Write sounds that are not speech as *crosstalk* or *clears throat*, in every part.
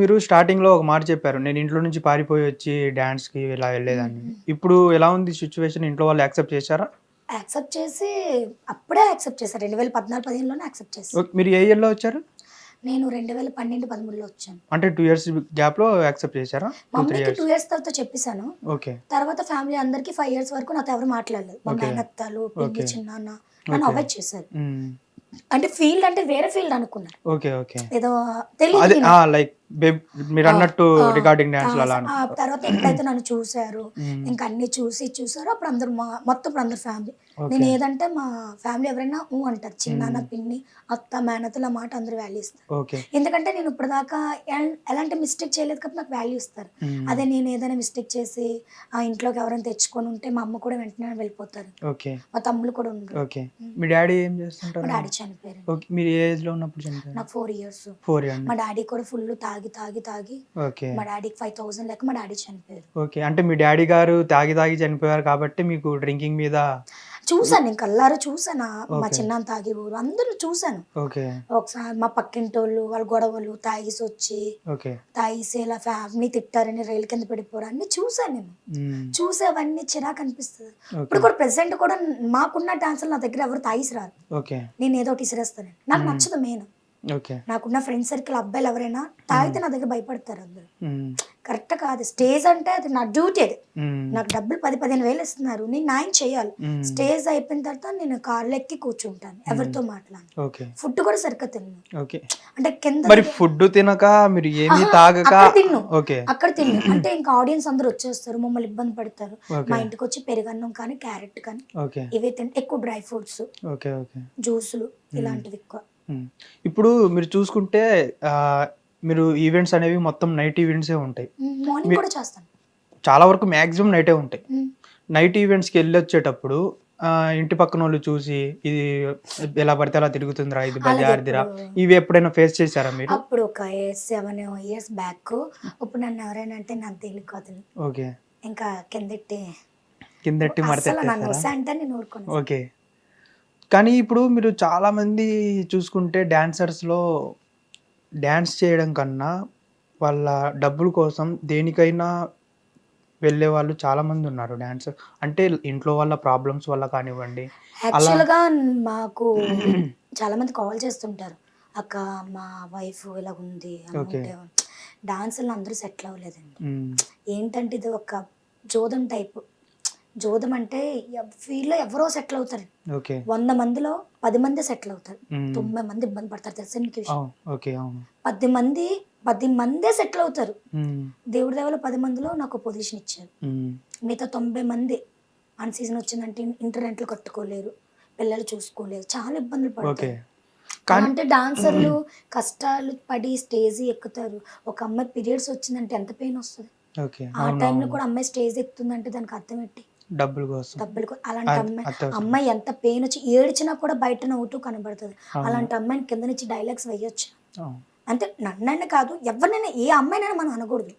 మీరు స్టార్టింగ్లో ఒక మాట చెప్పారు. నేను ఇంట్లో నుంచి పారిపోయి వచ్చి డాన్స్కి ఇలా వెళ్ళేదాన్ని. ఇప్పుడు ఎలా ఉంది సిచ్యువేషన్ ఇంట్లో వాళ్ళు యాక్సెప్ట్ చేశారా? యాక్సెప్ట్ చేసి అప్పుడే యాక్సెప్ట్ చేశారు. రెండు వేల పద్నాలుగు పదిహేనులోనే యాక్సెప్ట్ చేశారు. ఓకే, మీరు ఏ ఇయర్లో వచ్చారు? నేను రెండు వేల పన్నెండు పదమూడులో వచ్చాను. అంటే టూ ఇయర్స్ గ్యాప్లో యాక్సెప్ట్ చేశారా? మమ్మీకి టూ ఇయర్స్ తర్వాత చెప్పేశాను. ఓకే. తర్వాత ఫ్యామిలీ అందరికి ఫైవ్ ఇయర్స్ వరకు నాతో ఎవరు మాట్లాడలేదు. మా పిన్ని Okay. చిన్నాన్న నన్ను. అవాయిడ్ చేశారు. అంటే ఫీల్డ్ అంటే వేరే ఫీల్డ్ అనుకున్నారు. Okay okay. ఏదో తెలియదు లైక్ మీరు అన్నట్టు ఆ, రిగార్డింగ్ డాన్స్ అలా తర్వాత ఎప్పుడైతే నన్ను చూశారు మ్మ్. ఇంకా అన్ని చూసి చూసారు అప్పుడు అందరు మా మొత్తం అందరు ఫ్యామిలీ. నేను ఏదంటే మా ఫ్యామిలీ ఎవరైనా ఊ అంటారు చిన్నాన్న పిన్ని అత్త మేనతల మాట అందరూ వాల్యూ ఇస్తారు. ఎందుకంటే నేను ఇప్పటిదాకా ఎల్- ఎలాంటి మిస్టేక్ చేయలేదు కాబట్టి నాకు వాల్యూ ఇస్తారు. మ్మ్. అదే నేను ఏదైనా మిస్టేక్ చేసి ఆ ఇంట్లోకి ఎవరైనా తెచ్చుకొని ఉంటే మా అమ్మ కూడా వెంటనే వెళ్ళిపోతారు. మా తమ్ముళ్ళు కూడా ఉండరు. ఓకే మీ డాడీ ఏం మా చేస్తుంటారు డాడీ చనిపోయారు ఓకే మీరు ఏ ఏజ్లో ఉన్నప్పుడు చనిపోయారు? నాకు ఫోర్ ఇయర్స్ ఫోర్ ఇయర్ మా డాడీ కూడా ఫుల్ తాగి తాగి తాగి ఓకే. మా డాడీకి ఫైవ్ థౌసండ్ లెక్క మా డాడీ చనిపోయారు. ఓకే. అంటే మీ డాడీ గారు తాగి తాగి చనిపోయారు కాబట్టి మీకు డ్రింకింగ్ మీద చూసాను నేను కల్లారా చూసాను మా. చిన్న తాగి ఊరు అందరూ చూసాను ఒకసారి మా పక్కింటోళ్ళు వాళ్ళ గొడవలు తాగిసి వచ్చి తాగిసి ఇలా ఫ్యామిలీ తిట్టారని రైలు కింద పడిపోరు. అన్ని చూసాను నేను. మ్మ్. చూసే అవన్నీ చిరాకు అనిపిస్తుంది. ఇప్పుడు కూడా ప్రెసెంట్ కూడా మాకున్న డాన్సులు నా దగ్గర ఎవరు తాగిసి రారు. నేను ఏదో ఒకటి ఇసిరేస్తాను నాకు నచ్చదు మెయిన్ నాకున్న ఫ్రెండ్ సర్కిల్ అబ్బాయిలు ఎవరైనా తాగితే నా దగ్గర భయపడతారు అందరు. కరెక్ట్ కాదు. స్టేజ్ అంటే అది నా డ్యూటీ అది. నాకు డబ్బులు పది పదిహేను వేలు ఇస్తున్నారు. నేను న్యాయం చేయాలి. స్టేజ్ అయిపోయిన తర్వాత నేను కార్లు ఎక్కి కూర్చుంటాను. ఎవరితో మాట్లాడను. ఓకే. ఫుడ్ కూడా సరిగ్గా తిన్ను. ఓకే. అంటే కింద మరి ఫుడ్ తినక మీరు ఏమీ తాగక అక్కడ తిన్ను. అక్కడ తిన్ను. అంటే ఇంకా ఆడియన్స్ అందరూ వచ్చేస్తారు మమ్మల్ని ఇబ్బంది పడతారు. మా ఇంటికి వచ్చి పెరుగన్నం కానీ క్యారెట్ కానీ ఇవే తింటే ఎక్కువ డ్రై ఫ్రూట్స్ జ్యూసులు ఇలాంటివి ఎక్కువ. ఇప్పుడు మీరు చూసుకుంటే ఆ, మీరు ఈవెంట్స్ అనేవి మొత్తం నైట్ ఈవెంట్సే ఉంటాయి. మార్నింగ్ కూడా చేస్తాను. చాలా వరకు మ్యాక్సిమం నైటే ఉంటాయి. నైట్ ఈవెంట్స్కి వెళ్ళి వచ్చేటప్పుడు ఆ, ఇంటి పక్కన వాళ్ళు చూసి ఇది ఎలా పడితే అలా తిరుగుతుందిరా ఇది బజార్దిరా ఇవి ఎప్పుడైనా ఫేస్ చేశారా మీరు? అప్పుడు ఒక సెవెన్ ఇయర్స్ బ్యాక్ ఇప్పుడు నన్ను ఎవరైనా అంటే నాకు తెలియదు ఓకే ఇంకా కిందెట్టి కిందట్టి ఊరుకున్నాను ఓకే కానీ ఇప్పుడు మీరు చాలా మంది చూసుకుంటే dancers లో డ్యాన్స్ చేయడం కన్నా వాళ్ళ డబ్బుల కోసం దేనికైనా వెళ్ళే వాళ్ళు చాలా మంది ఉన్నారు డాన్సర్ అంటే ఇంట్లో వాళ్ళ ప్రాబ్లమ్స్ వల్ల కానివ్వండి యాక్చువల్గా మాకు చాలా మంది కాల్ చేస్తుంటారు అక్క మా వైఫ్ ఇలా ఉంది. డాన్సులు అందరూ సెటిల్ అవ్వలేదండి మ్మ్. ఏంటంటే ఇది ఒక జోదం టైప్ జోదం అంటే ఫీల్డ్లో ఎవరో సెటిల్ అవుతారు. ఓకే. వంద మందిలో పది మంది సెటిల్ అవుతారు. మ్మ్. తొంభై మంది ఇబ్బంది పడతారు తెలుసా నీకు విషయం? పది మంది పది మందే సెటిల్ అవుతారు. దేవుడి దేవలో పది మందిలో నాకు పొజిషన్ ఇచ్చారు. మిగతా తొంభై మంది అన్ సీజన్ వచ్చిందంటే ఇంటర్నెట్లు కట్టుకోలేరు. పిల్లలు చూసుకోలేరు. చాలా ఇబ్బందులు పడతారు. అంటే డాన్సర్లు కష్టాలు పడి స్టేజ్ ఎక్కుతారు. ఒక అమ్మాయి పీరియడ్స్ వచ్చిందంటే ఎంత పెయిన్ వస్తుంది? ఆ టైంలో. కూడా అమ్మాయి స్టేజ్ ఎక్కుతుందంటే దానికి అర్థం ఏంటి? డబ్బుల కోసం. డబ్బులు అలాంటి అమ్మాయి. అమ్మాయి ఎంత పెయిన్ వచ్చి ఏడ్చినా కూడా బయట నవ్వుతూ కనబడుతుంది. అలాంటి అమ్మాయిని కింద నుంచి డైలాగ్స్ వేయొచ్చు. అంటే నన్నైనా కాదు ఎవరినైనా ఏ అమ్మాయినైనా మనం అనకూడదు.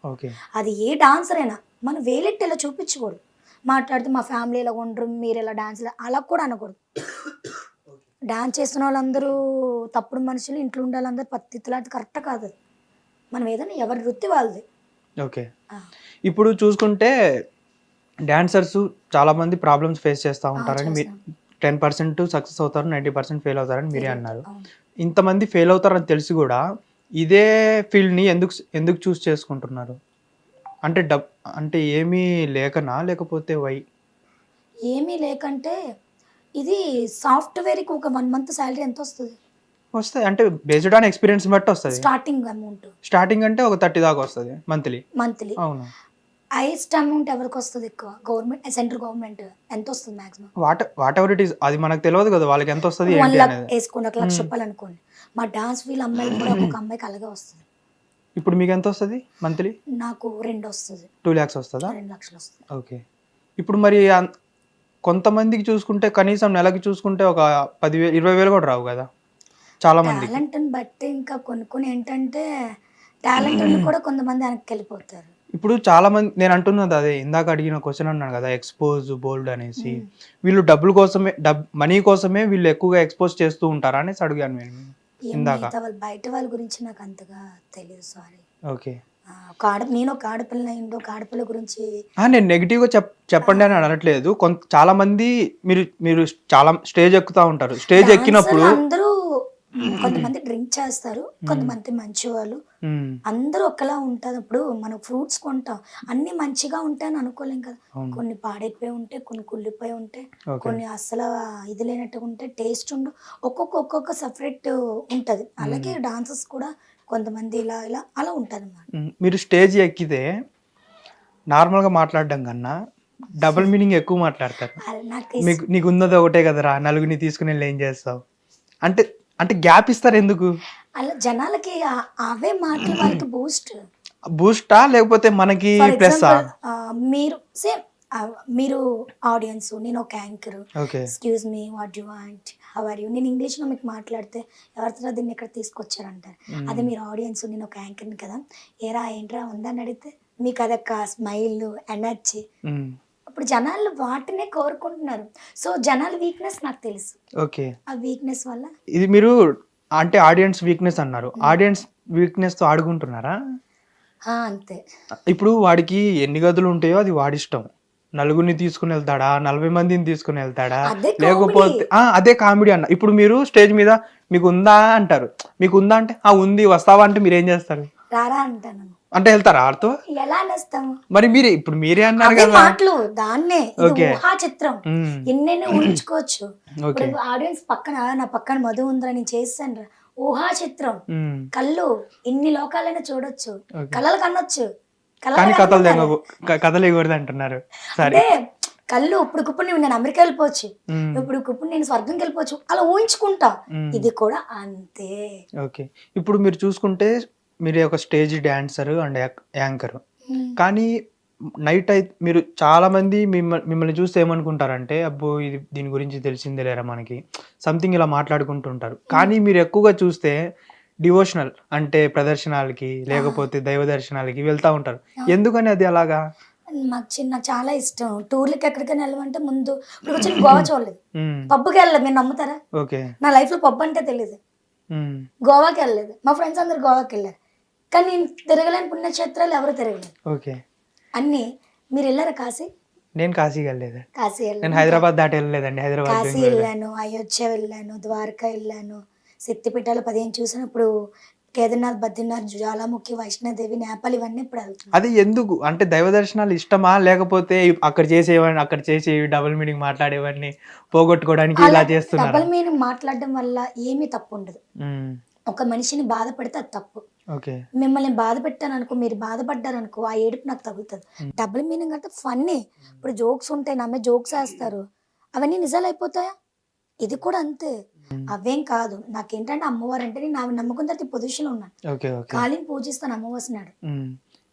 అది ఏ డాన్సర్ అయినా మనం వేలెట్టి ఇలా చూపించకూడదు. మాట్లాడితే మా ఫ్యామిలీ ఇలా ఉండరు మీరు ఇలా డాన్స్ అలా కూడా అనకూడదు. డాన్స్ చేస్తున్న వాళ్ళందరూ తప్పుడు మనుషులు ఇంట్లో ఉండే వాళ్ళందరూ పత్తిలాంటి కరెక్ట్ కాదు. మనం ఏదైనా ఎవరి వృత్తి వాళ్ళది. ఓకే. ఇప్పుడు చూసుకుంటే డాన్సర్స్ చాలా మంది ప్రాబ్లమ్స్ ఫేస్ చేస్తూ ఉంటారని మీరు. టెన్ పర్సెంట్ సక్సెస్ అవుతారు నైంటీ పర్సెంట్ ఫెయిల్ అవుతారని మీరే అన్నారు. ఇంతమంది ఫెయిల్ అవుతారని తెలిసి కూడా ఇదే ఫీల్డ్ని ఎందుకు ఎందుకు చూస్ చేసుకుంటున్నారు? అంటే డబ్ అంటే ఏమీ లేకనా? లేకపోతే వై? ఏమీ లేకంటే ఇది సాఫ్ట్వేర్కి ఒక వన్ మంత్ శాలరీ ఎంత వస్తుంది? వస్తాయి అంటే బేస్డ్ ఆన్ ఎక్స్పీరియన్స్ బట్టి వస్తుంది. Starting amount. స్టార్టింగ్ అంటే ఒక థర్టీ దాకా వస్తుంది మంత్లీ. మంత్లీ. అవును. హైయెస్ట్ అమౌంట్ ఎవరికి వస్తుంది ఎక్కువ? గవర్నమెంట్ సెంట్రల్ గవర్నమెంట్ ఎంత వస్తుంది maximum what whatever it is అది మనకు తెలియదు కదా వాళ్ళకి ఎంత వస్తుంది వన్ లాక్ వేసుకోండి ఒక లక్ష రూపాయలు అనుకోండి. మా డాన్స్ వీల్ అమ్మాయిలు కూడా *clears throat* ఒక అమ్మాయికి అలాగే వస్తుంది. ఇప్పుడు మీకు ఎంత వస్తుంది మంత్లీ నాకు రెండు వస్తుంది. టూ ల్యాక్స్ వస్తుందా? రెండు లక్షలు వస్తుంది. ఓకే ఇప్పుడు మరి కొంతమందికి చూసుకుంటే కనీసం నెలకి చూసుకుంటే ఒక పదివేలు ఇరవై వేలు కూడా రావు కదా. చాలా మందికి. టాలెంట్ బట్టి ఇంకా కొన్ని కొన్ని ఏంటంటే టాలెంట్ కూడా కొంతమంది వెనక్కి వెళ్ళిపోతారు. ఇప్పుడు చాలా మంది నేను అంటున్నది అదే ఇందాక అడిగిన క్వశ్చన్ అన్నాను కదా ఎక్స్పోజ్ బోల్డ్ అనేసి. వీళ్ళు డబ్బుల కోసమే డబ్ మనీ కోసమే వీళ్ళు ఎక్కువగా ఎక్స్పోజ్ చేస్తూ ఉంటారా అనేసి అడిగాను నేను ఇందాక. బయట వాళ్ళ గురించి నాకు అంతగా తెలియదు సారీ ఓకే. నేను ఒక ఆడపిల్ల ఒక ఆడపిల్ల గురించి నేను నెగిటివ్గా చెప్ చెప్పండి అని అనట్లేదు. కొంత చాలా మంది మీరు మీరు చాలా స్టేజ్ ఎక్కుతా ఉంటారు. స్టేజ్ ఎక్కినప్పుడు అందరూ కొంతమంది డ్రింక్ చేస్తారు కొంతమంది మంచి వాళ్ళు అందరూ ఒకలా ఉంటుంది ఇప్పుడు మనం ఫ్రూట్స్ కొంటాం. అన్ని మంచిగా ఉంటాయని అనుకోలేం కదా. కొన్ని పాడైపోయి ఉంటాయి కొన్ని కుళ్ళిపోయి ఉంటాయి ఓకే. కొన్ని అసలు ఇది లేనట్టుగా ఉంటాయి టేస్ట్ ఉండు. ఒక్కొక్క ఒక్కొక్క సపరేట్ ఉంటది. అలాగే డాన్సెస్ కూడా కొంతమంది ఇలా ఇలా అలా ఉంటుంది అన్నమాట ఉమ్, మీరు స్టేజ్ ఎక్కితే నార్మల్గా మాట్లాడడం కన్నా డబుల్ మీనింగ్ ఎక్కువ మాట్లాడతారు. మీకు నీకు ఉన్నది ఒకటే కదరా. నలుగురిని తీసుకుని వెళ్ళి ఏం చేస్తావు? అంటే అంటే గ్యాప్ ఇస్తారు ఎందుకు? అలా జనాలకి ఆ- అవే మాటలు *clears throat* వాళ్ళకి బూస్ట్ బూస్టా లేకపోతే మనకి ఎగ్జాంపుల్ మీరు సేమ్ మీరు ఆడియన్స్ నేను ఒక anchor okay excuse me what you want how are you నేను ఇంగ్లీష్లో మీకు మాట్లాడితే ఎవరితో దీన్ని ఇక్కడ తీసుకొచ్చారంటారు? అదే మీరు ఆడియన్స్ నేను ఒక యాంకర్ని కదా? ఏరా ఏంట్రా? ఉందని అడిగితే మీకు అదొక స్మైల్ ఎనర్జీ ఇప్పుడు జనాలు వాటినే కోరుకుంటున్నారు. సో జనాల వీక్నెస్ నాకు తెలుసు. ఓకే. ఆ వీక్నెస్ వల్ల? ఇది మీరు అంటే ఆడియన్స్ వీక్నెస్ అన్నారు. ఆడియన్స్ వీక్నెస్తో ఆడుకుంటున్నారా? ఆ, అంతే. ఇప్పుడు వాడికి ఎన్ని గదులు ఉంటాయో అది వాడి ఇష్టం. నలుగురిని తీసుకుని వెళ్తాడా? నలభై మందిని తీసుకుని వెళ్తాడా? అదే లేకపోతే ఆ, అదే కామెడీ అన్న. ఇప్పుడు మీరు స్టేజ్ మీద మీకు ఉందా అంటారు. మీకు ఉందా అంటే ఆ ఉంది వస్తావా అంటే మీరు ఏం చేస్తారు? రారా అంటాను. అంటే వెళ్తారా ఆడితో ఎలా అనేస్తాము మరి మీరే ఇప్పుడు మీరే అన్నారు కదా. మాటలు దాన్నే ఇది Okay. ఊహా చిత్రం ఉమ్, ఎన్నెన్నో ఊహించుకోవచ్చు. ఓకే ఇప్పుడు ఆడియన్స్ పక్కన నా పక్కన మధు ఉందిరా నేను చేస్తాను రా ఊహా చిత్రం కళ్ళు ఎన్ని లోకాలైనా చూడొచ్చు. కళలు కనొచ్చు. కానీ కథలు కథలు అంటున్నారు. సరే. అంటే కళ్ళు ఇప్పుడు కుప్పుడు నేను అమెరికా వెళ్ళిపోవచ్చు. ఇప్పుడు కుప్పుడు నేను స్వర్గంకి వెళ్ళిపోవచ్చు. అలా ఊహించుకుంటా. ఇది కూడా అంతే. ఓకే. ఇప్పుడు మీరు చూసుకుంటే మీరు ఒక స్టేజ్ డాన్సర్ అండ్ యాంకర్. కానీ నైట్ అయితే మీరు చాలా మంది మిమ్మల్ని మిమ్మల్ని చూస్తే ఏమనుకుంటారంటే అబ్బో ఇది దీని గురించి తెలిసిందే లేరా మనకి. సంథింగ్ ఇలా మాట్లాడుకుంటుంటారు. కానీ మీరు ఎక్కువగా చూస్తే డివోషనల్ అంటే ప్రదర్శనాలకి లేకపోతే దైవ దర్శనాలకి వెళ్తా ఉంటారు. ఎందుకని అది అలాగా? మాకు చిన్న చాలా ఇష్టం. టూర్లకి ఎక్కడికైనా వెళ్ళమంటే ముందు ఇప్పుడు వచ్చిన గోవా చూడలేదు. పబ్కి వెళ్ళలేదు. మీరు నమ్ముతారా? ఓకే. నా లైఫ్లో పబ్ అంటే తెలియదు గోవాకి వెళ్ళలేదు. మా ఫ్రెండ్స్ అందరు గోవాకి వెళ్ళారు. కానీ నేను తిరగలేని పుణ్యక్షేత్రాలు ఎవరు తిరగలేదు. ఓకే. అన్ని మీరు వెళ్ళారా కాశీ? నేను కాశీకి వెళ్ళలేదు. కాశీ నేను వెళ్ళాను హైదరాబాద్ దాటి వెళ్ళలేదండి హైదరాబాద్ కాశీ బెంగళూరు. వెళ్ళాను అయోధ్య వెళ్ళాను ద్వారకా వెళ్ళాను శక్తిపీఠాలు పదిహేను చూసాను ఇప్పుడు కేదార్నాథ్ బద్రీనాథ్ జ్వాలాముఖి వైష్ణోదేవి నేపాల్ ఇవన్నీ ఇప్పుడు వెళ్తున్నాను. అది ఎందుకు? అంటే దైవ దర్శనాలు ఇష్టమా? లేకపోతే అక్కడ చేసేవన్నీ అక్కడ చేసేవి డబుల్ మీనింగ్ మాట్లాడేవన్నీ పోగొట్టుకోవడానికి ఇలా చేస్తున్నారు? డబల్ మీనింగ్ మాట్లాడడం వల్ల ఏమీ తప్పు ఉండదు. ఒక మనిషిని బాధ పెడితే అది తప్పు. మిమ్మల్ని బాధ పెట్టాను అనుకో మీరు బాధపడ్డారు అనుకో ఆ ఏడుపు నాకు తగులుతుంది. డబుల్ మీనింగ్ అంటే ఫన్నీ. ఇప్పుడు జోక్స్ ఉంటాయి నమ్మే జోక్స్ వేస్తారు. అవన్నీ నిజాలు అయిపోతాయా? ఇది కూడా అంతే. అవేం కాదు. నాకేంటంటే అమ్మవారు అంటే నేను ఆమె నమ్మకం తర్వాత పొజిషన్ ఉన్నాను కాళీని పూజిస్తాను అమ్మవాసినాడు.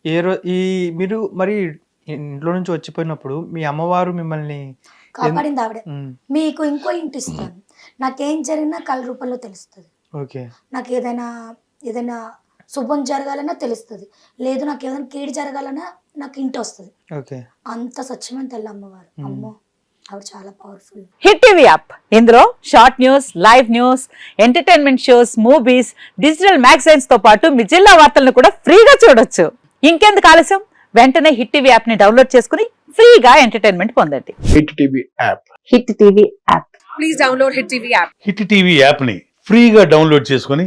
ఏ ఈ మీరు మరి ఇంట్లో నుంచి వచ్చిపోయినప్పుడు మీ అమ్మవారు మిమ్మల్ని కాపాడింది ఆవిడే. మీకు ఇంకో ఇంటి ఇస్తాను. నాకేం జరిగినా కళ రూపంలో తెలుస్తుంది. నాకు ఏదైనా ఏదైనా శుభం జరగాలన్నా తెలుస్తుంది. లేదు నాకు ఏదైనా కీడు జరగాలన్నా నాకు ఇంటి వస్తుంది. ఓకే. అంత స్వచ్ఛమైన తెల్ల అమ్మవారు. అమ్మో ఆవిడ చాలా పవర్ఫుల్ హిట్ టీవీ యాప్. ఇందులో short news live news entertainment shows movies digital మ్యాగజైన్స్తో పాటు మీ జిల్లా వార్తలను కూడా ఫ్రీగా చూడొచ్చు. ఇంకెందుకు ఆలస్యం? వెంటనే హిట్ టీవీ యాప్ని డౌన్లోడ్ చేసుకుని ఫ్రీగా ఎంటర్టైన్మెంట్ పొందండి. Hit TV app. Hit TV app. Hit TV యాప్ని ఫ్రీగా డౌన్లోడ్ చేసుకొని